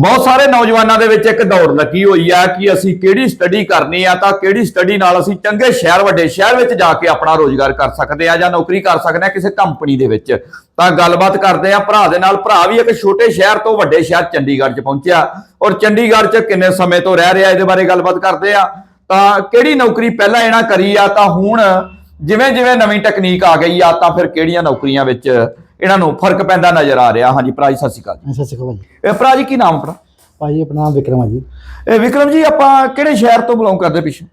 ਬਹੁਤ ਸਾਰੇ ਨੌਜਵਾਨਾਂ ਦੇ ਵਿੱਚ ਇੱਕ ਦੌੜ ਲੱਗੀ ਹੋਈ ਆ ਕਿ ਅਸੀਂ ਕਿਹੜੀ ਸਟੱਡੀ ਕਰਨੀ ਆ ਤਾਂ ਕਿਹੜੀ ਸਟੱਡੀ ਨਾਲ ਅਸੀਂ ਚੰਗੇ ਸ਼ਹਿਰ, ਵੱਡੇ ਸ਼ਹਿਰ ਵਿੱਚ ਜਾ ਕੇ ਆਪਣਾ ਰੋਜ਼ਗਾਰ ਕਰ ਸਕਦੇ ਆ ਜਾਂ ਨੌਕਰੀ ਕਰ ਸਕਦੇ ਆ ਕਿਸੇ ਕੰਪਨੀ ਦੇ ਵਿੱਚ। ਤਾਂ ਗੱਲਬਾਤ ਕਰਦੇ ਆ ਭਰਾ ਦੇ ਨਾਲ। ਭਰਾ ਵੀ ਇੱਕ ਛੋਟੇ ਸ਼ਹਿਰ ਤੋਂ ਵੱਡੇ ਸ਼ਹਿਰ ਚੰਡੀਗੜ੍ਹ 'ਚ ਪਹੁੰਚਿਆ ਔਰ ਚੰਡੀਗੜ੍ਹ 'ਚ ਕਿੰਨੇ ਸਮੇਂ ਤੋਂ ਰਹਿ ਰਿਹਾ ਇਹਦੇ ਬਾਰੇ ਗੱਲਬਾਤ ਕਰਦੇ ਆ। ਤਾਂ ਕਿਹੜੀ ਨੌਕਰੀ ਪਹਿਲਾਂ ਇਹਨਾਂ ਕਰੀ ਆ ਤਾਂ ਹੁਣ ਜਿਵੇਂ ਜਿਵੇਂ ਨਵੀਂ ਟੈਕਨੀਕ ਆ ਗਈ ਆ ਤਾਂ ਫਿਰ ਕਿਹੜੀਆਂ ਨੌਕਰੀਆਂ ਵਿੱਚ ਇਹਨਾਂ ਨੂੰ ਫ਼ਰਕ ਪੈਂਦਾ ਨਜ਼ਰ ਆ ਰਿਹਾ। ਹਾਂਜੀ ਭਰਾ ਜੀ ਸਤਿ ਸ਼੍ਰੀ ਅਕਾਲ ਸਤਿ ਸ਼੍ਰੀ ਅਕਾਲ ਭਾਜੀ ਇਹ ਭਰਾ ਜੀ ਕੀ ਨਾਮ ਆਪਣਾ? ਭਾਜੀ ਆਪਣਾ ਨਾਮ ਵਿਕਰਮ ਹੈ ਜੀ। ਇਹ ਵਿਕਰਮ ਜੀ ਆਪਾਂ ਕਿਹੜੇ ਸ਼ਹਿਰ ਤੋਂ ਬਿਲੋਂਗ ਕਰਦੇ ਪਿੱਛੇ?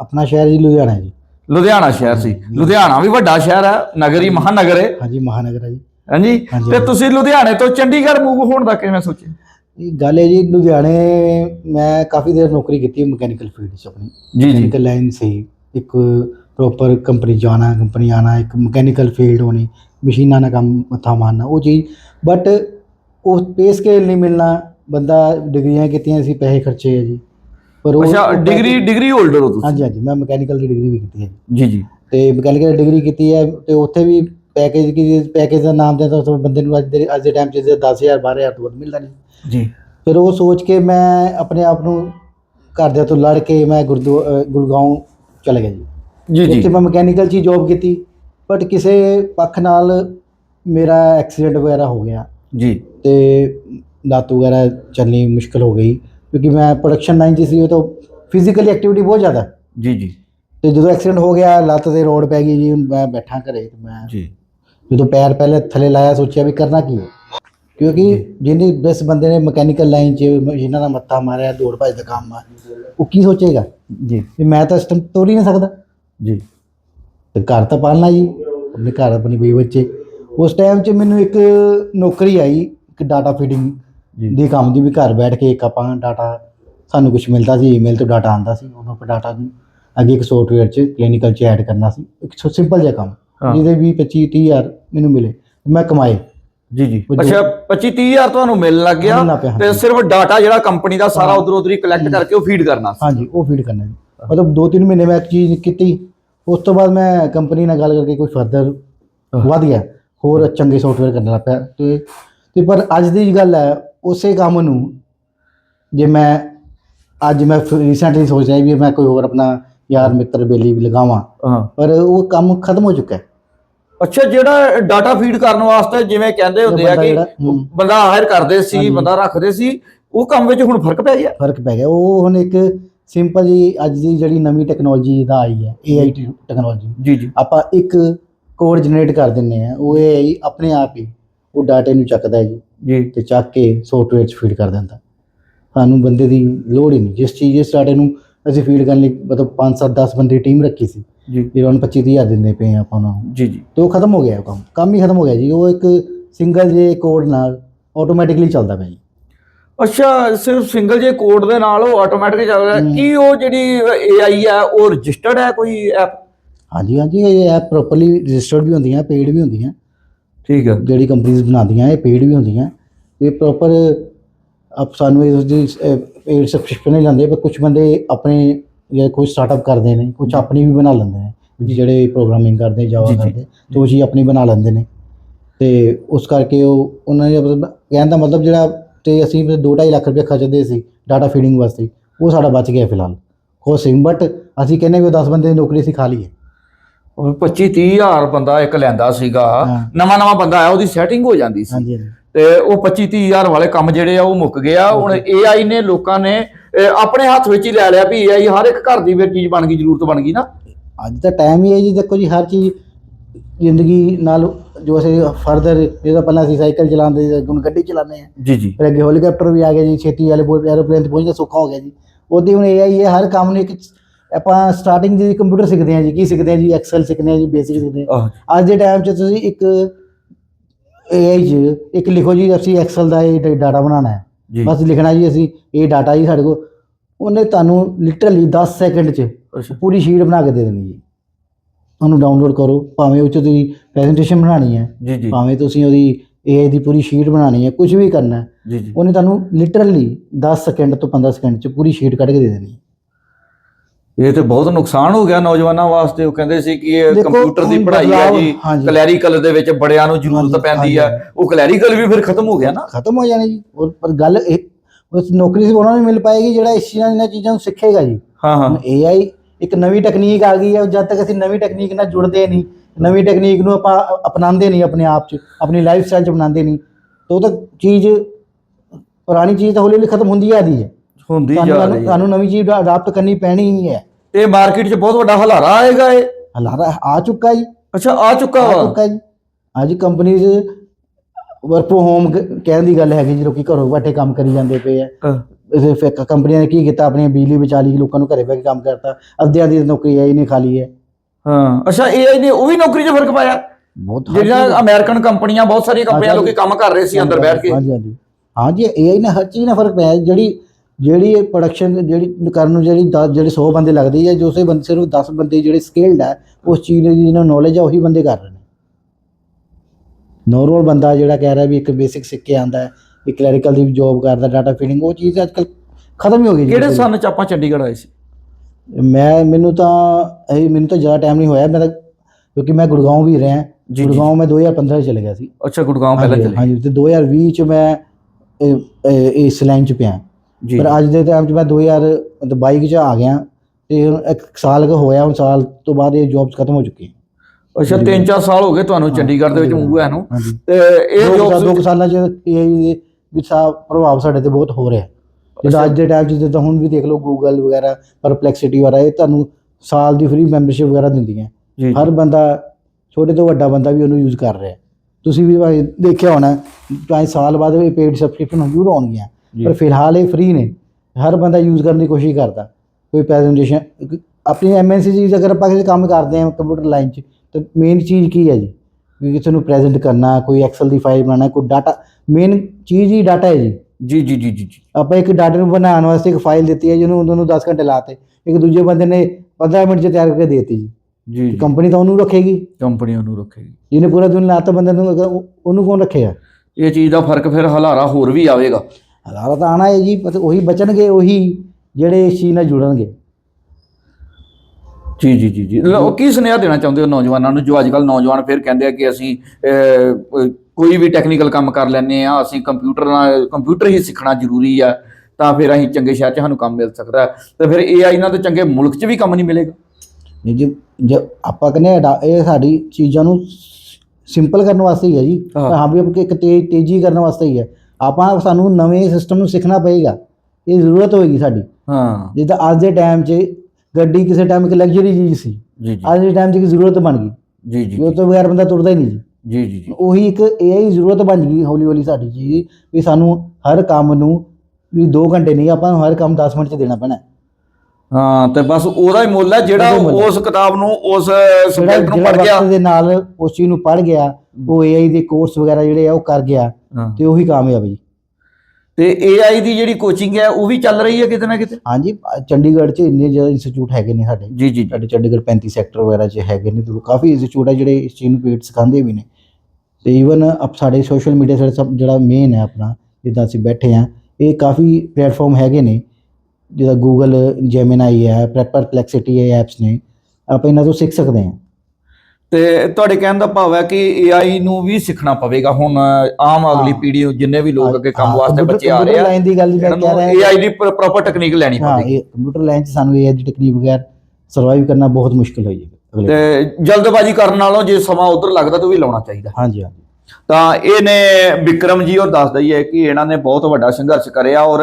ਆਪਣਾ ਸ਼ਹਿਰ ਜੀ ਲੁਧਿਆਣਾ ਹੈ ਜੀ। ਲੁਧਿਆਣਾ ਸ਼ਹਿਰ ਸੀ। ਲੁਧਿਆਣਾ। ਵੀ ਵੱਡਾ ਸ਼ਹਿਰ ਹੈ ਨਗਰੀ ਮਹਾਨਗਰ ਹੈ। ਹਾਂਜੀ ਮਹਾਨਗਰ ਹੈ ਜੀ। ਹਾਂਜੀ? ਹਾਂਜੀ। ਤੇ ਤੁਸੀਂ ਲੁਧਿਆਣੇ ਤੋਂ ਚੰਡੀਗੜ੍ਹ ਮੂਵ ਹੋਣ ਦਾ ਕਿਵੇਂ ਸੋਚਿਆ ਇਹ ਗੱਲ ਹੈ ਜੀ ਲੁਧਿਆਣੇ ਮੈਂ ਕਾਫੀ ਦੇਰ ਨੌਕਰੀ ਕੀਤੀ ਮਕੈਨੀਕਲ ਫੀਲਡ 'ਚ ਆਪਣੀ। ਜੀ ਜੀ। ਮਕੈਨੀਕਲ ਲਾਈਨ ਸੇ। ਇੱਕ ਪ੍ਰੋਪਰ ਕੰਪਨੀ ਜਾਣਾ ਕੰਪਨੀ ਆਣਾ ਇੱਕ ਮਕੈਨੀਕਲ ਫੀਲਡ ਹੋਣੀ ਮਸ਼ੀਨਾਂ ਨਾਲ ਕੰਮ ਮੱਥਾ ਮਾਰਨਾ ਉਹ ਚੀਜ਼ ਬਟ ਉਹ ਪੇ ਸਕੇਲ ਨਹੀਂ ਮਿਲਣਾ ਬੰਦਾ ਡਿਗਰੀਆਂ ਕੀਤੀਆਂ ਸੀ ਪੈਸੇ ਖਰਚੇ ਹੈ ਜੀ। ਪਰ ਉਹ ਅੱਛਾ ਡਿਗਰੀ ਡਿਗਰੀ ਹੋਲਡਰ ਹੋ ਤੁਸੀਂ? ਹਾਂਜੀ ਹਾਂਜੀ ਮੈਂ ਮਕੈਨੀਕਲ ਦੀ ਡਿਗਰੀ ਵੀ ਕੀਤੀ ਹੈ। ਜੀ ਜੀ। ਤੇ ਮਕੈਨੀਕਲ ਡਿਗਰੀ ਕੀਤੀ ਹੈ ਤੇ ਉੱਥੇ ਵੀ ਪੈਕੇਜ ਕੀ ਪੈਕੇਜ ਦਾ ਨਾਮ ਦੇ ਤਾਂ ਉਸ ਬੰਦੇ ਨੂੰ ਅੱਜ ਦੇ ਅੱਜ ਦੇ ਟਾਈਮ 'ਚ 10000 12000 ਤੋਂ ਵੱਧ ਮਿਲਦਾ ਨਹੀਂ। ਜੀ। ਫਿਰ ਉਹ ਸੋਚ ਕੇ ਮੈਂ ਆਪਣੇ ਆਪ ਨੂੰ ਘਰਦਿਆਂ ਤੋਂ ਲੜ ਕੇ ਮੈਂ ਗੁਰਦੁ ਅਹ ਗੁੜਗਾਉਂ ਚਲੇ ਗਿਆ ਜੀ। ਜੀ ਜੀ। ਮੈਂ ਮਕੈਨੀਕਲ 'ਚ ਜੌਬ ਕੀਤੀ ਬਟ ਕਿਸੇ ਪੱਖ ਨਾਲ ਮੇਰਾ ਐਕਸੀਡੈਂਟ ਵਗੈਰਾ ਹੋ ਗਿਆ। ਜੀ। ਤੇ ਲੱਤ ਵਗੈਰਾ ਚੱਲਣੀ ਮੁਸ਼ਕਲ ਹੋ ਗਈ ਕਿਉਂਕਿ ਮੈਂ ਪ੍ਰੋਡਕਸ਼ਨ ਲਾਈਨ 'ਚ ਸੀ ਉਹ ਤਾਂ ਫਿਜ਼ੀਕਲੀ ਐਕਟੀਵਿਟੀ ਬਹੁਤ ਜ਼ਿਆਦਾ। ਜੀ ਜੀ। ਤੇ ਜਦੋਂ ਐਕਸੀਡੈਂਟ ਹੋ ਗਿਆ ਲੱਤ ਤੇ ਰੋਡ ਪੈ ਗਈ ਜੀ ਮੈਂ ਬੈਠਾ ਘਰੇ ਤੇ ਮੈਂ ਜੀ। ਜਦੋਂ ਪੈਰ ਪਹਿਲੇ ਥੱਲੇ ਲਾਇਆ ਸੋਚਿਆ ਵੀ ਕਰਨਾ ਕੀ ਹੈ। ਕਿਉਂਕਿ ਜਿਹਨੇ ਜਿਸ ਬੰਦੇ ਨੇ ਮਕੈਨੀਕਲ ਲਾਈਨ 'ਚ ਮਸ਼ੀਨਾਂ ਦਾ ਮੱਥਾ ਮਾਰਿਆ ਦੌੜ ਭੱਜ ਦਾ ਕੰਮ ਆ ਉਹ ਕੀ ਸੋਚੇਗਾ? ਜੀ। ਮੈਂ ਤਾਂ ਇਸ ਟਾਈਮ ਤੋਰ ਹੀ ਨਹੀਂ ਸਕਦਾ। ਜੀ। ਤੇ ਘਰ ਤਾਂ ਪਾਲਣਾ ਜੀ ਆਪਣੇ ਘਰ ਆਪਣੀ ਬਈ ਬੱਚੇ। ਉਸ ਟਾਈਮ 'ਚ ਮੈਨੂੰ ਇੱਕ ਨੌਕਰੀ ਆਈ ਇੱਕ ਡਾਟਾ ਫੀਡਿੰਗ ਦੀ ਕੰਮ ਦੀ ਵੀ ਘਰ ਬੈਠ ਕੇ ਇੱਕ ਆਪਾਂ ਡਾਟਾ ਸਾਨੂੰ ਕੁਝ ਮਿਲਦਾ ਸੀ ਈਮੇਲ ਤੋਂ ਡਾਟਾ ਆਉਂਦਾ ਸੀ ਉਦੋਂ ਆਪਾਂ ਡਾਟਾ ਨੂੰ ਅੱਗੇ ਇੱਕ ਸੌਫਟਵੇਅਰ 'ਚ ਕਲੀਨਿਕਲ 'ਚ ਐਡ ਕਰਨਾ ਸੀ। ਇੱਕ ਸਿੰਪਲ ਜਿਹਾ ਕੰਮ। ਜਿਹਦੇ ਵੀ 25 30 ਹਜ਼ਾਰ ਮੈਨੂੰ ਮਿਲੇ ਮੈਂ ਕਮਾਏ। ਜੀ ਜੀ। ਅੱਛਾ 25 30000 ਤੁਹਾਨੂੰ ਮਿਲਣ ਲੱਗ ਗਿਆ ਤੇ। ਸਿਰਫ ਡਾਟਾ ਜਿਹੜਾ ਕੰਪਨੀ ਦਾ ਸਾਰਾ ਉਧਰ ਉਧਰ ਹੀ ਕਲੈਕਟ ਕਰਕੇ ਉਹ ਫੀਡ ਕਰਨਾ ਸੀ। ਹਾਂਜੀ ਉਹ ਫੀਡ ਕਰਨਾ ਮਤਲਬ 2-3 ਮਹੀਨੇ ਮੈਂ ਇੱਕ ਚੀਜ਼ ਕੀਤੀ ਉਸ ਤੋਂ ਬਾਅਦ ਮੈਂ ਕੰਪਨੀ ਨਾਲ ਗੱਲ ਕਰਕੇ ਕੋਈ ਫਰਦਰ ਵਧ ਗਿਆ। ਹੋਰ ਚੰਗੇ ਸੌਫਟਵੇਅਰ ਕਰਨ ਲੱਗ ਪਿਆ। ਤੇ ਤੇ ਪਰ ਅੱਜ ਦੀ ਗੱਲ ਹੈ ਉਸੇ ਕੰਮ ਨੂੰ ਜੇ ਮੈਂ ਅੱਜ ਮੈਂ ਰੀਸੈਂਟਲੀ ਸੋਚ ਰਿਹਾ ਵੀ ਮੈਂ ਕੋਈ ਹੋਰ ਆਪਣਾ ਯਾਰ ਮਿੱਤਰ ਬੇਲੀ ਵੀ ਲਗਾਵਾਂ। ਪਰ ਉਹ ਕੰਮ ਖਤਮ ਹੋ ਚੁੱਕਾ ਹੈ। ਅੱਛਾ ਜਿਹੜਾ ਡਾਟਾ ਫੀਡ ਕਰਨ ਵਾਸਤੇ ਜਿਵੇਂ ਕਹਿੰਦੇ ਹੁੰਦੇ ਆ ਕਿ। ਬੰਦਾ ਹਾਇਰ ਕਰਦੇ ਸੀ। ਬੰਦਾ ਰੱਖਦੇ ਸੀ ਉਹ ਕੰਮ ਵਿੱਚ ਹੁਣ ਫ਼ਰਕ ਪੈ ਗਿਆ? ਫ਼ਰਕ ਪੈ ਗਿਆ। ਉਹ ਹੁਣ ਇੱਕ ਸਿੰਪਲ ਜੀ ਅੱਜ ਦੀ ਜਿਹੜੀ ਨਵੀਂ ਟੈਕਨੋਲੋਜੀ ਦਾ ਆਈ ਹੈ AI ਟੈਕਨੋਲੋਜੀ ਜੀ ਜੀ। ਆਪਾਂ ਇੱਕ ਕੋਡ ਜਨਰੇਟ ਕਰ ਦਿੰਨੇ ਆ ਉਹ AI ਆਪਣੇ ਆਪ ਹੀ ਉਹ ਡਾਟੇ ਨੂੰ ਚੱਕਦਾ ਹੈ ਜੀ। ਜੀ। ਤੇ ਚੱਕ ਕੇ ਸੌਫਟਵੇਅਰ 'ਚ ਫੀਡ ਕਰ ਦਿੰਦਾ। ਸਾਨੂੰ ਬੰਦੇ ਦੀ ਲੋੜ ਹੀ ਨਹੀਂ। ਜਿਸ ਚੀਜ਼ ਇਸ ਡਾਟੇ ਨੂੰ ਅਸੀਂ ਫੀਡ ਕਰਨ ਲਈ ਮਤਲਬ 5 7 10 ਬੰਦੇ ਟੀਮ ਰੱਖੀ ਸੀ ਜੀ। ਫਿਰ ਹੁਣ 25 ਹਜ਼ਾਰ ਦਿੰਦੇ ਪਏ ਆਪਾਂ ਉਹਨਾਂ ਨੂੰ। ਜੀ ਜੀ। ਤੇ ਉਹ ਖਤਮ ਹੋ ਗਿਆ ਉਹ ਕੰਮ। ਕੰਮ ਹੀ ਖਤਮ ਹੋ ਗਿਆ ਜੀ। ਉਹ ਇੱਕ ਸਿੰਗਲ ਜੇ ਕੋਡ ਨਾਲ ਆਟੋਮੈਟਿਕਲੀ ਚੱਲਦਾ ਪਿਆ ਜੀ। ਅੱਛਾ ਸਿਰਫ ਸਿੰਗਲ ਜੇ ਕੋਡ ਦੇ ਨਾਲ ਉਹ ਆਟੋਮੈਟਿਕ ਚੱਲ ਰਿਹਾ। ਕੀ ਉਹ ਜਿਹੜੀ AI ਹੈ ਉਹ ਰਜਿਸਟਰਡ ਹੈ ਕੋਈ ਐਪ ਹਾਂਜੀ ਹਾਂਜੀ ਇਹ ਐਪ ਪ੍ਰੋਪਰਲੀ ਰਜਿਸਟਰਡ ਵੀ ਹੁੰਦੀਆਂ ਪੇਡ ਵੀ ਹੁੰਦੀਆਂ। ਠੀਕ ਹੈ ਜਿਹੜੀ ਕੰਪਨੀਆਂ ਬਣਾਉਂਦੀਆਂ ਇਹ ਪੇਡ ਵੀ ਹੁੰਦੀਆਂ। ਇਹ ਪ੍ਰੋਪਰ ਆਪ ਸਾਨੂੰ ਇਸ ਦੀ ਪੇਡ ਸਬਸਕ੍ਰਿਪਸ਼ਨ ਹੀ ਲੈਂਦੇ ਪਰ ਕੁਝ ਬੰਦੇ ਆਪਣੇ ਜਾਂ ਕੋਈ ਸਟਾਰਟਅਪ ਕਰਦੇ ਨੇ ਕੁਝ ਆਪਣੀ ਵੀ ਬਣਾ ਲੈਂਦੇ ਨੇ ਜਿਹੜੇ ਪ੍ਰੋਗਰਾਮਿੰਗ ਕਰਦੇ ਜਾਵਾ ਜੀ, ਜੀ, ਕਰਦੇ ਤੇ ਉਹ ਚੀਜ਼ ਆਪਣੀ ਬਣਾ ਲੈਂਦੇ ਨੇ। ਤੇ ਉਸ ਕਰਕੇ ਉਹ ਉਹਨਾਂ ਦੇ ਕਹਿਣ ਦਾ ਮਤਲਬ ਜਿਹੜਾ ਤੇ ਅਸੀਂ 2.5 ਲੱਖ ਰੁਪਏ ਖਰਚਦੇ ਸੀ ਡਾਟਾ ਫੀਡਿੰਗ ਵਾਸਤੇ। ਉਹ ਸਾਡਾ ਬਚ ਗਿਆ ਫਿਲਹਾਲ। ਕੋਸਿੰਗ ਬਟ ਅਸੀਂ ਕਹਿੰਦੇ ਵੀ ਉਹ 10 ਬੰਦੇ ਦੀ ਨੌਕਰੀ ਅਸੀਂ ਖਾ ਲਈਏ। ਉਹ 25 30000 ਬੰਦਾ ਇੱਕ ਲੈਂਦਾ ਸੀਗਾ। ਨਵਾਂ ਨਵਾਂ ਬੰਦਾ ਆਇਆ ਉਹਦੀ ਸੈਟਿੰਗ ਹੋ ਜਾਂਦੀ ਸੀ। ਤੇ ਉਹ 25 30000 ਵਾਲੇ ਕੰਮ ਜਿਹੜੇ ਆ ਉਹ ਮੁੱਕ ਗਿਆ ਹੁਣ AI ਨੇ ਲੋਕਾਂ ਨੇ ਆਪਣੇ ਹੱਥ ਵਿੱਚ ਹੀ ਲੈ ਲਿਆ ਵੀ AI ਹਰ ਇੱਕ ਘਰ ਦੀ ਵੀ ਚੀਜ਼ ਬਣ ਗਈ ਜ਼ਰੂਰਤ ਬਣ ਗਈ ਨਾ। ਅੱਜ ਦਾ ਟਾਈਮ ਹੀ ਹੈ ਜੀ ਦੇਖੋ ਜੀ ਹਰ ਚੀਜ਼ ਜ਼ਿੰਦਗੀ ਨਾਲ ਜੋ ਅਸੀਂ ਫਰਦਰ ਜਿਹਦਾ ਪਹਿਲਾਂ ਅਸੀਂ ਸਾਈਕਲ ਚਲਾਉਂਦੇ ਸੀ ਹੁਣ ਗੱਡੀ ਚਲਾਉਂਦੇ ਆ ਜੀ ਜੀ। ਫਿਰ ਅੱਗੇ ਹੈਲੀਕਾਪਟਰ ਵੀ ਆ ਗਏ ਜੀ ਛੇਤੀ ਵਾਲੇ ਐਰੋਪਲੇਨ ਤੇ ਪਹੁੰਚਣਾ ਸੌਖਾ ਹੋ ਗਿਆ ਜੀ। ਉਹਦੀ ਹੁਣ AI ਹੈ ਹਰ ਕੰਮ ਨੂੰ ਇੱਕ ਆਪਾਂ ਸਟਾਰਟਿੰਗ ਜੀ ਕੰਪਿਊਟਰ ਸਿੱਖਦੇ ਹਾਂ ਜੀ ਕੀ ਸਿੱਖਦੇ ਹਾਂ ਜੀ ਐਕਸਲ ਸਿੱਖਦੇ ਹਾਂ ਜੀ ਬੇਸਿਕ ਸਿੱਖਦੇ ਆਹ, ਅੱਜ ਦੇ ਟਾਈਮ 'ਚ ਤੁਸੀਂ ਇੱਕ AI 'ਚ ਇੱਕ ਲਿਖੋ ਜੀ ਅਸੀਂ ਐਕਸਲ ਦਾ ਇਹ ਡਾਟਾ ਬਣਾਉਣਾ ਹੈ। ਬਸ ਲਿਖਣਾ ਜੀ ਅਸੀਂ ਇਹ ਡਾਟਾ ਜੀ ਸਾਡੇ ਕੋਲ। ਉਹਨੇ ਤੁਹਾਨੂੰ ਲਿਟਰਲੀ 10 ਸੈਕਿੰਡ 'ਚ ਪੂਰੀ ਸ਼ੀਟ ਬਣਾ ਕੇ ਦੇ ਦੇਣੀ ਜੀ। ਉਹਨੂੰ ਡਾਊਨਲੋਡ ਕਰੋ। ਭਾਵੇਂ ਉਹ 'ਚ ਤੁਸੀਂ ਪ੍ਰੈਜੈਂਟੇਸ਼ਨ ਬਣਾਉਣੀ ਹੈ। ਜੀ ਜੀ। ਭਾਵੇਂ ਤੁਸੀਂ ਉਹਦੀ AI ਦੀ ਪੂਰੀ ਸ਼ੀਟ ਬਣਾਉਣੀ ਹੈ ਕੁਝ ਵੀ ਕਰਨਾ ਹੈ। ਜੀ ਜੀ। ਉਹਨੇ ਤੁਹਾਨੂੰ ਲਿਟਰਲੀ 10 ਸਕਿੰਟ ਤੋਂ 15 ਸਕਿੰਟ 'ਚ ਪੂਰੀ ਸ਼ੀਟ ਕੱਢ ਕੇ ਦੇ ਦੇਣੀ ਇਹ ਤੇ ਬਹੁਤ ਨੁਕਸਾਨ ਹੋ ਗਿਆ ਨੌਜਵਾਨਾਂ ਵਾਸਤੇ। ਉਹ ਕਹਿੰਦੇ ਸੀ ਕਿ ਇਹ ਦੇਖੋ, ਕੰਪਿਊਟਰ ਦੀ ਹੁਣ ਪੜ੍ਹਾਈ ਆ ਬਦਲਾਵ- ਜੀ। ਹਾਂਜੀ। ਕਲੈਰੀਕਲ ਦੇ ਵਿੱਚ ਬੜਿਆਂ ਨੂੰ ਜ਼ਰੂਰਤ ਹਾਂਜੀ, ਪੈਂਦੀ ਆ। ਹਾਂਜੀ। ਉਹ ਕਲੈਰੀਕਲ ਵੀ ਫਿਰ ਖਤਮ ਹੋ ਗਿਆ ਨਾ। ਖਤਮ ਹੋ ਜਾਣੀ ਜੀ। ਔਰ ਪਰ ਗੱਲ ਇਹ ਉਸ ਨੌਕਰੀ ਸਿਰਫ ਉਹਨਾਂ ਨੂੰ ਮਿਲ ਪਾਏਗੀ ਜਿਹੜਾ ਇਸ ਚੀਜ਼ਾਂ ਇਹਨਾਂ ਚੀਜ਼ਾਂ ਨੂੰ ਸਿੱਖੇਗਾ ਜੀ। ਹਾਂ ਹਾਂ। AI ਇੱਕ ਨਵੀਂ ਟੈਕਨੀਕ ਆ ਗਈ ਹੈ ਜਦ ਤੱਕ ਅਸੀਂ ਨਵੀਂ ਟੈਕਨੀਕ ਨਾਲ ਜੁੜਦੇ ਨਹੀਂ ਨਵੀਂ ਟੈਕਨੀਕ ਨੂੰ ਆਪਾਂ ਅਪਣਾਉਂਦੇ ਨਹੀਂ ਆਪਣੇ ਆਪ 'ਚ ਆਪਣੀ ਲਾਈਫ ਸਟਾਈਲ 'ਚ ਅਪਣਾਉਂਦੇ ਨਹੀਂ ਤਾਂ ਉਹ ਤਾਂ ਚੀਜ਼ ਪੁਰਾਣੀ ਚੀਜ਼ ਤਾਂ ਹੌਲੀ ਹੌਲੀ ਖਤਮ ਹੁੰਦੀ ਜਾਂਦੀ ਹੈ। ਹੁੰਦੀ ਜਾ ਰਹੀ ਹੈ। ਤੁਹਾਨੂੰ ਨਵੀਂ ਚੀਜ਼ ਅਡਾਪਟ ਕਰਨੀ ਪੈਣੀ ਹੀ ਹੈ। ਤੇ ਮਾਰਕੀਟ 'ਚ ਬਹੁਤ ਵੱਡਾ ਹਲਾਰਾ ਆਏਗਾ ਇਹ। ਹਲਾਰਾ ਆ ਚੁੱਕਾ ਜੀ। ਅੱਛਾ ਆ ਚੁੱਕਾ ਆ ਵਾ? ਚੁੱਕਾ ਜੀ। ਅੱਜ ਕੰਪਨੀਜ਼ ਵਰਕ ਫਰੋਮ ਹੋਮ ਕਹਿਣ ਦੀ ਗੱਲ ਹੈਗੀ ਜਦੋਂ ਕਿ ਘਰੋਂ ਬੈਠੇ ਕੰਮ ਕਰੀ ਜਾਂਦੇ ਪਏ ਆ। ਕੰਪਨੀਆਂ ਨੇ ਕੀ ਕੀਤਾ ਆਪਣੀ ਬਿਜਲੀ ਬਚਾ ਲਈ ਲੋਕਾਂ ਨੂੰ ਘਰੇ ਬੈ ਕੇ ਕੰਮ ਕਰਤਾ। ਅੱਧਿਆਂ ਦੀ ਨੌਕਰੀ ਆਈ ਨਹੀਂ ਖਾਲੀ ਹੈ। ਹਾਂ ਅੱਛਾ AI ਨੇ ਉਹ ਵੀ ਨੌਕਰੀ 'ਚ ਫ਼ਰਕ ਪਾਇਆ? ਬਹੁਤ ਜਿਹੜੀਆਂ ਅਮਰੀਕਨ ਕੰਪਨੀਆਂ ਬਹੁਤ ਸਾਰੀਆਂ ਕੰਪਨੀਆਂ ਲੋਕੀ ਕੰਮ ਕਰ ਰਹੇ ਸੀ ਅੰਦਰ ਬੈਠ ਕੇ। ਹਾਂਜੀ ਹਾਂਜੀ। ਹਾਂਜੀ AI ਨੇ ਹਰ ਚੀਜ਼ ਨਾਲ ਫ਼ਰਕ ਪਿਆ। ਜਿਹੜੀ ਜਿਹੜੀ ਪ੍ਰੋਡਕਸ਼ਨ ਜਿਹੜੀ ਕਰਨ ਨੂੰ ਜਿਹੜੀ 10 ਜਿਹੜੇ 100 ਬੰਦੇ ਲੱਗਦੇ ਆ ਜੋ ਸੇ ਬੰਦੇ ਸਿਰਫ 10 ਬੰਦੇ ਜਿਹੜੇ ਸਕਿਲਡ ਹੈ ਉਸ ਚੀਜ਼ ਦੀ ਜਿਹਨਾਂ ਨੌਲੇਜ ਹੈ ਉਹੀ ਬੰਦੇ ਕਰ ਰਹੇ ਨੇ। ਨੋਰਮਲ ਬੰਦਾ ਜਿਹੜਾ ਕਹਿ ਰਿਹਾ ਵੀ ਇੱਕ ਬੇਸਿਕ ਸਿੱਖ ਕੇ ਆਂਦਾ ਹੈ। ਇੱਕ ਕਲੈਰੀਕਲ ਦੀ ਜੌਬ ਕਰਦਾ ਡਾਟਾ ਫੀਡਿੰਗ ਉਹ ਚੀਜ਼ ਅੱਜ ਕੱਲ ਖਤਮ ਹੀ ਹੋ ਗਈ ਜੀ ਕਿਹੜੇ ਸਨ 'ਚ ਆਪਾਂ ਚੰਡੀਗੜ੍ਹ ਆਏ ਸੀ? ਮੈਂ ਮੈਨੂੰ ਤਾਂ ਇਹ ਮੈਨੂੰ ਤਾਂ ਜ਼ਿਆਦਾ ਟਾਈਮ ਨਹੀਂ ਹੋਇਆ। ਮੈਂ ਤਾਂ ਕਿਉਂਕਿ ਮੈਂ ਗੁੜਗਾਉਂ ਵੀ ਰਿਹਾ। ਗੁੜਗਾਉਂ ਮੈਂ 2015 ਚ ਚਲੇ ਗਿਆ ਸੀ। ਅੱਛਾ ਗੁੜਗਾਉਂ ਪਹਿਲਾਂ ਚਲੇ ਹਾਂਜੀ ਤੇ 2020 ਚ ਮੈਂ ਇਸ ਲਾਈਨ ਚ ਪਿਆ। ਪਰ ਅੱਜ ਦੇ ਟਾਈਮ ਚ ਮੈਂ 2022 ਚ ਆ ਗਿਆ। ਤੇ ਹੁਣ ਇੱਕ ਸਾਲ ਕੁ ਹੋਇਆ ਹੁਣ ਸਾਲ ਤੋਂ ਬਾਅਦ ਇਹ ਜੌਬਸ ਖਤਮ ਹੋ ਚੁੱਕੀ ਅੱਛਾ 3-4 ਸਾਲ ਹੋ ਗਏ ਤੁਹਾਨੂੰ ਚੰਡੀਗੜ੍ਹ ਦੇ ਵਿੱਚ ਮੂਵ ਹੋਇਆ ਨੂੰ। ਤੇ ਇਹ ਦੋ ਕੁ ਸਾਲ- ਦੋ ਜੋਬ ਕੁ ਸਾਲਾਂ ਚ ਇਹ ਵੀ ਸਾ ਪ੍ਰਭਾਵ ਸਾਡੇ ਤੇ ਬਹੁਤ ਹੋ ਰਿਹਾ। ਜਿਹੜਾ ਅੱਜ ਦੇ ਟਾਈਮ ਚ ਜਿੱਦਾਂ ਹੁਣ ਵੀ ਦੇਖ ਲਓ ਗੂਗਲ ਵਗੈਰਾ ਪਰਪਲੈਕਸਿਟੀ ਵਗੈਰਾ ਇਹ ਤੁਹਾਨੂੰ ਸਾਲ ਦੀ ਫ੍ਰੀ ਮੈਂਬਰਸ਼ਿਪ ਵਗੈਰਾ ਦਿੰਦੀਆਂ। ਜੀ ਹਰ ਬੰਦਾ ਛੋਟੇ ਤੋਂ ਵੱਡਾ ਬੰਦਾ ਵੀ ਉਹਨੂੰ ਯੂਜ਼ ਕਰ ਰਿਹਾ। ਤੁਸੀਂ ਵੀ ਭਾਈ ਦੇਖਿਆ ਹੋਣਾ ਚਾਹੇ ਸਾਲ ਬਾਅਦ ਇਹ ਪੇਡ ਸਬਸਕ੍ਰਿਪਸ਼ਨ ਜ਼ਰੂਰ ਆਉਣਗੀਆਂ। ਜੀ। ਪਰ ਫਿਲਹਾਲ ਇਹ ਫ੍ਰੀ ਨੇ। ਹਰ ਬੰਦਾ ਯੂਜ਼ ਕਰਨ ਦੀ ਕੋਸ਼ਿਸ਼ ਕਰਦਾ। ਕੋਈ ਪ੍ਰੈਜੈਂਟੇਸ਼ਨ ਆਪਣੀ ਐਮਐਨਸੀ ਚੀਜ਼ ਅਗਰ ਆਪਾਂ ਕਿਸੇ ਕੰਮ ਕਰਦੇ ਹਾਂ ਕੰਪਿਊਟਰ ਲਾਈਨ 'ਚ ਤਾਂ ਮੇਨ ਚੀਜ਼ ਕੀ ਹੈ ਜੀ? ਵੀ ਕਿਸੇ ਨੂੰ ਪ੍ਰੈਜ਼ੈਂਟ ਕਰਨਾ ਕੋਈ ਐਕਸਲ ਦੀ ਫਾਈਲ ਬਣਾਉਣਾ ਕੋਈ ਡਾਟਾ ਮੇਨ ਚੀਜ਼ ਹੀ ਡਾਟਾ ਹੈ ਜੀ। ਜੀ ਜੀ ਜੀ ਜੀ ਆਪਾਂ ਇੱਕ ਡਾਟਾ ਨੂੰ ਬਣਾਉਣ ਵਾਸਤੇ ਇੱਕ ਫਾਈਲ ਦਿੱਤੀ ਹੈ ਜਿਹਨੂੰ ਉਹਨੂੰ 10 ਘੰਟੇ ਲਾਤੇ। ਇੱਕ ਦੂਜੇ ਬੰਦੇ ਨੇ 15 ਮਿੰਟ 'ਚ ਤਿਆਰ ਕਰਕੇ ਦੇ ਦਿੱਤੀ ਜੀ। ਜੀ ਕੰਪਨੀ ਤਾਂ ਉਹਨੂੰ ਰੱਖੇਗੀ। ਕੰਪਨੀਆਂ ਨੂੰ ਰੱਖੇਗੀ। ਜਿਹਨੇ ਪੂਰਾ ਦਿਨ ਲਾਤਾ ਬੰਦੇ ਨੂੰ ਉਹਨੂੰ ਕੌਣ ਰੱਖੇਗਾ? ਇਹ ਚੀਜ਼ ਦਾ ਫ਼ਰਕ ਫਿਰ ਹਲਾਰਾ ਹੋਰ ਵੀ ਆਵੇਗਾ। ਹਜ਼ਾਰਾਂ ਤਾਂ ਆਣਾ ਹੈ ਜੀ ਪਰ ਉਹੀ ਬਚਣਗੇ ਉਹੀ ਜਿਹੜੇ ਇਸ ਚੀਜ਼ ਨਾਲ ਜੁੜਨਗੇ। ਜੀ ਜੀ ਜੀ ਜੀ। ਲਓ, ਕੀ ਸੁਨੇਹਾ ਦੇਣਾ ਚਾਹੁੰਦੇ ਹੋ ਨੌਜਵਾਨਾਂ ਨੂੰ? ਜੋ ਅੱਜ ਕੱਲ ਨੌਜਵਾਨ ਫਿਰ ਕਹਿੰਦੇ ਆ ਕਿ ਅਸੀਂ ਅਹ, ਅਹ, ਕੋਈ ਵੀ ਟੈਕਨੀਕਲ ਕੰਮ ਕਰ ਲੈਂਦੇ ਆ ਅਸੀਂ ਕੰਪਿਊਟਰ ਨਾਲ ਕੰਪਿਊਟਰ ਹੀ ਸਿੱਖਣਾ ਜ਼ਰੂਰੀ ਆ ਤਾਂ ਫਿਰ ਅਸੀਂ ਚੰਗੇ ਸ਼ਹਿਰ 'ਚ ਸਾਨੂੰ ਕੰਮ ਮਿਲ ਸਕਦਾ ਹੈ। ਤੇ ਫਿਰ AI ਨਾਲ ਤੇ ਚੰਗੇ ਮੁਲਕ 'ਚ ਵੀ ਕੰਮ ਨਹੀਂ ਮਿਲੇਗਾ। ਨਹੀਂ ਜੀ ਜੇ ਆਪਾਂ ਕਹਿੰਦੇ ਹਾਂ ਇਹ ਸਾਡੀ ਚੀਜ਼ਾਂ ਨੂੰ ਸਿੰਪਲ ਕਰਨ ਵਾਸਤੇ ਹੀ ਹੈ ਜੀ। ਹਾਂ। ਹਾਂ ਵੀ ਆਪਾਂ ਇੱਕ ਤੇ- ਤੇਜ਼ੀ ਕਰਨ ਵਾਸਤੇ ਹੀ ਹੈ। ਆਪਾਂ ਸਾਨੂੰ ਨਵੇਂ ਸਿਸਟਮ ਨੂੰ ਸਿੱਖਣਾ ਪਏਗਾ। ਇਹ ਜ਼ਰੂਰਤ ਹੋਏਗੀ ਸਾਡੀ। ਹਾਂ। ਜਿੱਦਾਂ ਅੱਜ ਦੇ ਟਾਈਮ 'ਚ ਗੱਡੀ ਕਿਸੇ ਟਾਈਮ ਇੱਕ ਲਗਜ਼ਰੀ ਚੀਜ਼ ਸੀ। ਜੀ ਜੀ। ਅੱਜ ਦੇ ਟਾਈਮ 'ਚ ਇੱਕ ਜ਼ਰੂਰਤ ਬਣ ਗਈ। ਜੀ ਜੀ ਉਹ ਤੋਂ ਬਗੈਰ ਬੰਦਾ ਤੁਰਦਾ ਹੀ ਨਹੀਂ ਜੀ ਜੀ ਜੀ ਜੀ। ਉਹੀ ਇੱਕ AI ਜ਼ਰੂਰਤ ਬਣ ਗਈ ਹੌਲੀ ਹੌਲੀ ਸਾਡੀ ਚੀਜ਼ ਵੀ ਸਾਨੂੰ ਹਰ ਕੰਮ ਨੂੰ ਵੀ 2 ਘੰਟੇ ਨਹੀਂ ਆਪਾਂ ਨੂੰ ਹਰ ਕੰਮ 10 ਮਿੰਟ 'ਚ ਦੇਣਾ ਪੈਣਾ। ਹੈ। ਤੇ ਬਸ ਉਹਦਾ ਹੀ ਮੁੱਲ ਹੈ ਜਿਹੜਾ। ਉਸ ਕਿਤਾਬ ਨੂੰ ਉਸ ਸਬਜੈਕਟ ਨੂੰ ਪੜ੍ਹ ਗਿਆ। ਦੇ ਨਾਲ ਉਸ ਚੀਜ਼ ਨੂੰ ਪੜ ਗਿਆ ਉਹ AI ਦੇ ਕੋਰਸ ਵਗੈਰਾ ਜਿਹੜੇ ਆ ਉਹ ਕਰ ਗਿਆ। ਤੇ ਉਹੀ ਕਾਮਯਾਬ ਹੈ ਜੀ। ਤੇ AI ਦੀ ਜਿਹੜੀ ਕੋਚਿੰਗ ਹੈ ਉਹ ਵੀ ਚੱਲ ਰਹੀ ਹੈ ਕਿਤੇ ਨਾ ਕਿਤੇ? ਹਾਂਜੀ ਚੰਡੀਗੜ੍ਹ 'ਚ ਇੰਨੇ ਜ਼ਿਆਦਾ ਇੰਸਟੀਚਿਊਟ ਹੈਗੇ ਨੇ ਸਾਡੇ। ਜੀ ਜੀ ਸਾਡੇ ਚੰਡੀਗੜ੍ਹ 35 ਸੈਕਟਰ ਵਗੈਰਾ 'ਚ ਹੈਗੇ ਨੇ ਤੇ ਕਾਫੀ ਇੰਸਟੀਚਿਊਟ ਹੈ ਜਿਹੜੇ ਇਸ ਚੀਜ਼ ਨੂੰ ਪੇਟ ਸਿਖਾਉਂਦੇ ਵੀ ਨੇ। ਤੇ ਈਵਨ ਅਪ ਸਾਡੇ ਸੋਸ਼ਲ ਮੀਡੀਆ ਸਾਡੇ ਸਭ ਜਿਹੜਾ ਮੇਨ ਹੈ ਆਪਣਾ ਜਿੱਦਾਂ ਅਸੀਂ ਬੈਠੇ ਆ ਇਹ ਕਾਫੀ ਪਲੇਟਫਾਰਮ ਹੈਗੇ ਨੇ। ਜਿੱਦਾਂ ਗੂਗਲ ਜੈਮਿਨਾਈ ਹੈ ਪਰਪਲੈਕਸਿਟੀ ਹੈ ਐਪਸ ਨੇ। ਆਪਾਂ ਇਹਨਾਂ ਤੋਂ ਸਿੱਖ ਸਕਦੇ ਹਾਂ। ਤੇ ਤੁਹਾਡੇ ਕਹਿਣ ਦਾ ਭਾਵ ਹੈ ਕਿ AI ਨੂੰ ਵੀ ਸਿੱਖਣਾ ਪਵੇਗਾ। ਹੁਣ ਆਮ ਅਗਲੀ। ਪੀੜ੍ਹੀ ਨੂੰ ਜਿੰਨੇ ਵੀ ਲੋਕ ਅੱਗੇ ਕੰਮ ਵਾਸਤੇ ਬੱਚੇ ਆ ਰਹੇ ਆ ਲਾਈਨ ਦੀ ਗੱਲ ਮੈਂ ਕਹਿ ਰਿਹਾ AI ਦੀ ਪ੍ਰੋਪਰ ਟੈਕਨੀਕ ਲੈਣੀ ਹਾਂ ਪਵੇਗੀ। ਇਹ ਕੰਪਿਊਟਰ ਲਾਈਨ 'ਚ ਸਾਨੂੰ ਇਹ ਦੀ ਟੈਕਨੀਕ ਬਗੈਰ ਸਰਵਾਈਵ ਕਰਨਾ ਬਹੁਤ ਮੁਸ਼ਕਲ ਹੋ ਜਾਏਗਾ ਤੇ ਜਲਦਬਾਜ਼ੀ ਕਰਨ ਨਾਲੋਂ ਜੇ ਸਮਾਂ ਉਧਰ ਲੱਗਦਾ ਤਾਂ ਉਹ ਵੀ ਲਾਉਣਾ ਚਾਹੀਦਾ। ਹਾਂਜੀ ਹਾਂਜੀ। ਤਾਂ ਇਹਨੇ ਵਿਕਰਮ ਜੀ ਉਹ ਦੱਸਦਾ ਹੀ ਹੈ ਕਿ ਇਹਨਾਂ ਨੇ ਬਹੁਤ ਵੱਡਾ ਸੰਘਰਸ਼ ਕਰਿਆ ਔਰ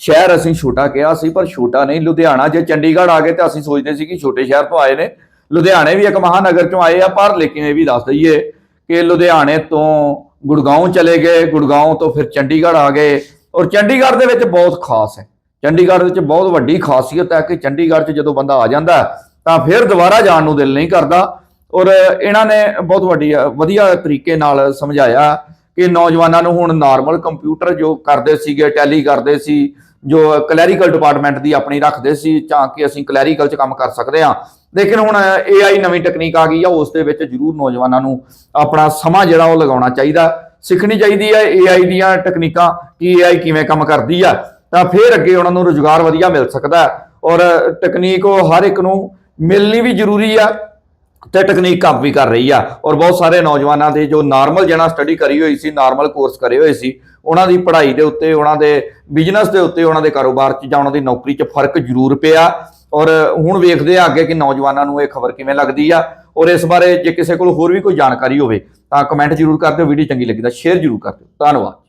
ਸ਼ਹਿਰ ਅਸੀਂ ਛੋਟਾ ਕਿਹਾ ਸੀ ਪਰ ਛੋਟਾ ਨਹੀਂ ਲੁਧਿਆਣਾ ਜੇ ਚੰਡੀਗੜ੍ਹ ਆ ਗਏ ਤਾਂ ਅਸੀਂ ਸੋਚਦੇ ਸੀ ਕਿ ਛੋਟੇ ਸ਼ਹਿਰ ਤੋਂ ਆਏ ਨੇ। ਲੁਧਿਆਣੇ ਵੀ ਇੱਕ ਮਹਾਨਗਰ ਚੋਂ ਆਏ ਆ, ਪਰ ਲੇਕਿਨ ਇਹ ਵੀ ਦੱਸ ਦਈਏ ਕਿ ਲੁਧਿਆਣੇ ਤੋਂ ਗੁੜਗਾਉਂ ਚਲੇ ਗਏ, ਗੁੜਗਾਉਂ ਤੋਂ ਫਿਰ ਚੰਡੀਗੜ੍ਹ ਆ ਗਏ ਔਰ ਚੰਡੀਗੜ੍ਹ ਦੇ ਵਿੱਚ ਬਹੁਤ ਖਾਸ ਹੈ। ਚੰਡੀਗੜ੍ਹ ਵਿੱਚ ਬਹੁਤ ਵੱਡੀ ਖਾਸੀਅਤ ਹੈ ਕਿ ਚੰਡੀਗੜ੍ਹ 'ਚ ਜਦੋਂ ਬੰਦਾ ਆ ਜਾਂਦਾ ਤਾਂ ਫਿਰ ਦੁਬਾਰਾ ਜਾਣ ਨੂੰ ਦਿਲ ਨਹੀਂ ਕਰਦਾ ਔਰ ਇਹਨਾਂ ਨੇ ਬਹੁਤ ਵੱਡੀ ਵਧੀਆ ਤਰੀਕੇ ਨਾਲ ਸਮਝਾਇਆ ਕਿ ਨੌਜਵਾਨਾਂ ਨੂੰ ਹੁਣ ਨਾਰਮਲ ਕੰਪਿਊਟਰ ਜੋ ਕਰਦੇ ਸੀਗੇ, ਟੈਲੀ ਕਰਦੇ ਸੀ ਜੋ ਕਲੈਰੀਕਲ ਡਿਪਾਰਟਮੈਂਟ ਦੀ ਆਪਣੀ ਰੱਖਦੇ ਸੀ ਜਾਂ ਕਿ ਅਸੀਂ ਕਲੈਰੀਕਲ 'ਚ ਕੰਮ ਕਰ ਸਕਦੇ ਹਾਂ। ਲੇਕਿਨ ਹੁਣ AI ਨਵੀਂ ਟੈਕਨੀਕ ਆ ਗਈ ਆ, ਉਸ ਦੇ ਵਿੱਚ ਜ਼ਰੂਰ ਨੌਜਵਾਨਾਂ ਨੂੰ ਆਪਣਾ ਸਮਾਂ ਜਿਹੜਾ ਉਹ ਲਗਾਉਣਾ ਚਾਹੀਦਾ। ਸਿੱਖਣੀ ਚਾਹੀਦੀ ਹੈ AI ਦੀਆਂ ਟੈਕਨੀਕਾਂ ਕਿ AI ਕਿਵੇਂ ਕੰਮ ਕਰਦੀ ਆ, ਤਾਂ ਫਿਰ ਅੱਗੇ ਉਹਨਾਂ ਨੂੰ ਰੁਜ਼ਗਾਰ ਵਧੀਆ ਮਿਲ ਸਕਦਾ। ਔਰ ਤਕਨੀਕ ਉਹ ਹਰ ਇੱਕ ਨੂੰ ਮਿਲਣੀ ਵੀ ਜ਼ਰੂਰੀ ਆ। ਤੇ ਟੈਕਨੀਕ ਕਾਪੀ ਕਰ ਰਹੀ ਆ। ਔਰ ਬਹੁਤ ਸਾਰੇ ਨੌਜਵਾਨਾਂ ਦੇ ਜੋ ਨਾਰਮਲ ਜਿਹੜਾ ਸਟੱਡੀ ਕਰੀ ਹੋਈ ਸੀ ਨਾਰਮਲ ਕੋਰਸ ਕਰੇ ਹੋਏ ਸੀ, ਉਹਨਾਂ ਦੀ ਪੜ੍ਹਾਈ ਦੇ ਉੱਤੇ, ਉਹਨਾਂ ਦੇ ਬਿਜ਼ਨਸ ਦੇ ਉੱਤੇ, ਉਹਨਾਂ ਦੇ ਕਾਰੋਬਾਰ 'ਚ ਜਾਂ ਉਹਨਾਂ ਦੀ ਨੌਕਰੀ 'ਚ ਫ਼ਰਕ ਜ਼ਰੂਰ ਪਿਆ। ਔਰ ਹੁਣ ਵੇਖਦੇ ਆ ਅੱਗੇ ਕਿ ਨੌਜਵਾਨਾਂ ਨੂੰ ਇਹ ਖਬਰ ਕਿਵੇਂ ਲੱਗਦੀ ਆ। ਔਰ ਇਸ ਬਾਰੇ ਜੇ ਕਿਸੇ ਕੋਲ ਹੋਰ ਵੀ ਕੋਈ ਜਾਣਕਾਰੀ ਹੋਵੇ, ਤਾਂ ਕਮੈਂਟ ਜ਼ਰੂਰ ਕਰ ਦਿਓ ਵੀਡੀਓ ਚੰਗੀ ਲੱਗੀ ਤਾਂ ਸ਼ੇਅਰ ਜ਼ਰੂਰ ਕਰ ਦਿਓ। ਧੰਨਵਾਦ।